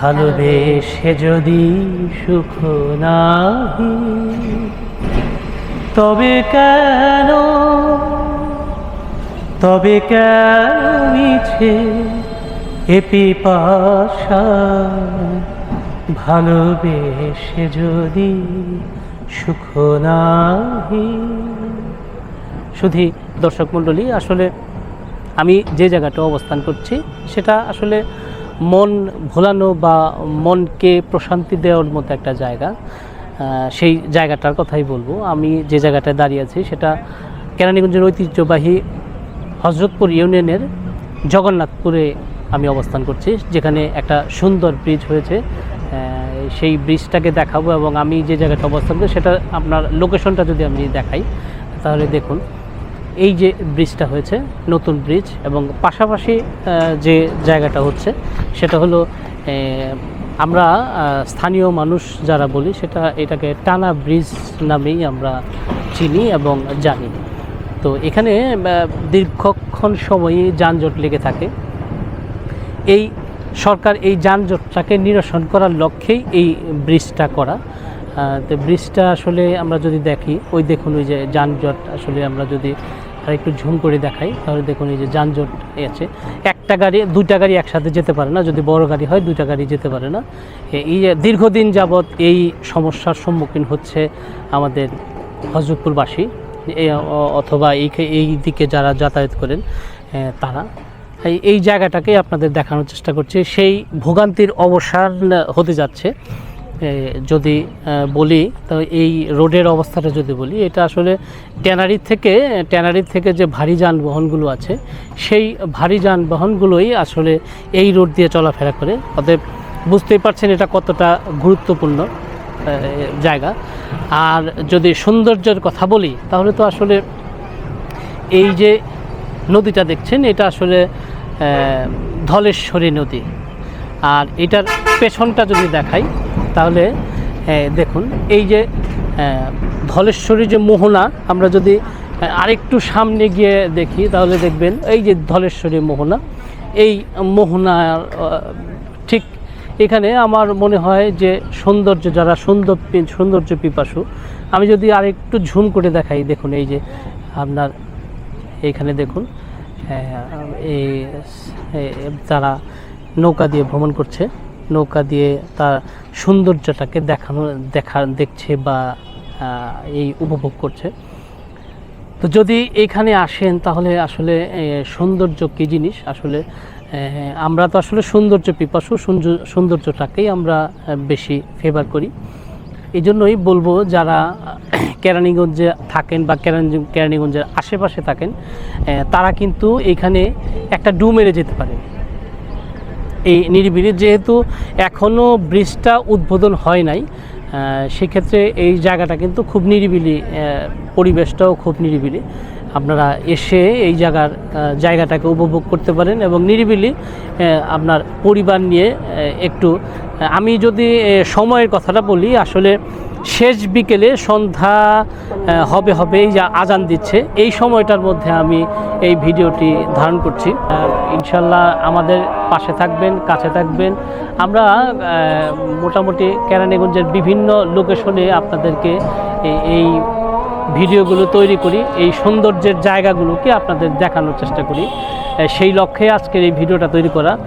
ভালোবেসে যদি সুখ নাহি, তবে কেন তবে কেন এপি পাশা ভালোবেসে যদি সুখ নাহি। শুধু দর্শক মণ্ডলী, আসলে আমি যে জায়গাটা অবস্থান করছি, সেটা আসলে মন ভোলানো বা মনকে প্রশান্তি দেওয়ার মতো একটা জায়গা সেই জায়গাটার কথাই বলব। আমি যে জায়গাটায় দাঁড়িয়ে আছি সেটা কেরানীগঞ্জের ঐতিহ্যবাহী হজরতপুর ইউনিয়নের জগন্নাথপুরে আমি অবস্থান করছি, যেখানে একটা সুন্দর ব্রিজ হয়েছে। সেই ব্রিজটাকে দেখাবো এবং আমি যে জায়গাটা অবস্থান করি সেটা আপনার লোকেশনটা যদি আমি দেখাই, তাহলে দেখুন। এই যে ব্রিজটা হয়েছে, নতুন ব্রিজ এবং পাশাপাশি যে জায়গাটা হচ্ছে, সেটা হলো আমরা স্থানীয় মানুষ যারা বলি, সেটা এটাকে টানা ব্রিজ নামেই আমরা চিনি এবং জানি। তো এখানে দীর্ঘক্ষণ সময়ই যানজট লেগে থাকে। এই সরকার এই যানজটটাকে নিরসন করার লক্ষ্যেই এই ব্রিজটা করা। তো ব্রিজটা আসলে আমরা যদি দেখি, ওই দেখুন ওই যে যানজট আসলে আমরা যদি আর একটু ঝুম করে দেখাই, তাহলে দেখুন এই যে যানজট আছে। একটা গাড়ি, দুইটা গাড়ি একসাথে যেতে পারে না, যদি বড় গাড়ি হয় দুইটা গাড়ি যেতে পারে না। এই দীর্ঘদিন যাবৎ এই সমস্যার সম্মুখীন হচ্ছে আমাদের হজরতপুরবাসী অথবা এই এই দিকে যারা যাতায়াত করেন তারা। এই জায়গাটাকে আপনাদের দেখানোর চেষ্টা করছি। সেই ভোগান্তির অবসান হতে যাচ্ছে। যদি বলি, তো এই রোডের অবস্থাটা যদি বলি, এটা আসলে ট্যানারি থেকে ট্যানারি থেকে যে ভারী যানবাহনগুলো আছে, সেই ভারী যানবাহনগুলোই আসলে এই রোড দিয়ে চলাফেরা করে। অতএব বুঝতেই পারছেন এটা কতটা গুরুত্বপূর্ণ জায়গা। আর যদি সৌন্দর্যের কথা বলি, তাহলে তো আসলে এই যে নদীটা দেখছেন, এটা আসলে ধলেশ্বরী নদী। আর এটার পেছনটা যদি দেখাই তাহলে দেখুন, এই যে ধলেশ্বরী যে মোহনা, আমরা যদি আরেকটু সামনে গিয়ে দেখি, তাহলে দেখবেন এই যে ধলেশ্বরী মোহনা, এই মোহনার ঠিক এখানে আমার মনে হয় যে সৌন্দর্য, যারা সুন্দর সৌন্দর্য পিপাসু, আমি যদি আরেকটু ঝুম করে দেখাই, দেখুন, এই যে আপনার এইখানে দেখুন এই তারা নৌকা দিয়ে ভ্রমণ করছে। নৌকা দিয়ে তার সৌন্দর্যটাকে দেখানো, দেখা, দেখছে বা এই উপভোগ করছে। তো যদি এখানে আসেন, তাহলে আসলে সৌন্দর্য কী জিনিস? আসলে আমরা তো আসলে সৌন্দর্য পিপাসু সৌন্দর্য- সৌন্দর্যটাকেই আমরা বেশি ফেভার করি। এই জন্যই বলব, যারা কেরানীগঞ্জে থাকেন বা কেরানী, কেরানীগঞ্জের আশেপাশে থাকেন তারা কিন্তু এখানে একটা ডু মেরে যেতে পারেন। এই নিরিবিলি যেহেতু এখনও ব্রিজটা উদ্বোধন হয় নাই সেক্ষেত্রে এই জায়গাটা কিন্তু খুব নিরিবিলি পরিবেশটাও খুব নিরিবিলি। আপনারা এসে এই জায়গার জায়গাটাকে উপভোগ করতে পারেন এবং নিরিবিলি আপনার পরিবার নিয়ে একটু আমি যদি সময়ের কথাটা বলি, আসলে শেষ বিকেলে সন্ধ্যা হবে হবে, এই যে আজান দিচ্ছে, এই সময়টার মধ্যে আমি এই ভিডিওটি ধারণ করছি। ইনশাল্লাহ আমাদের পাশে থাকবেন, কাছে থাকবেন। আমরা মোটামুটি কেরানীগঞ্জের বিভিন্ন লোকেশনে আপনাদেরকে এই- ভিডিওগুলো তৈরি করি, এই সৌন্দর্যের জায়গাগুলোকে আপনাদের দেখানোর চেষ্টা করি। সেই লক্ষ্যে আজকের এই ভিডিওটা তৈরি করা।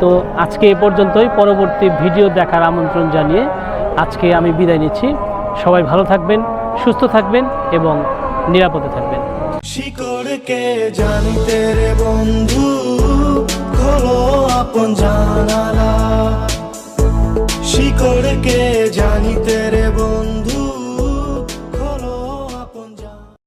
তো আজকে এ পর্যন্তই, পরবর্তী ভিডিও দেখার আমন্ত্রণ জানিয়ে আজকে আমি বিদায় নিচ্ছি। সবাই ভালো থাকবেন, সুস্থ থাকবেন এবং নিরাপদে থাকবেন। শিকড়কে জানিতে রে বন্ধু, খোলো আপন জানালা। শিকড়কে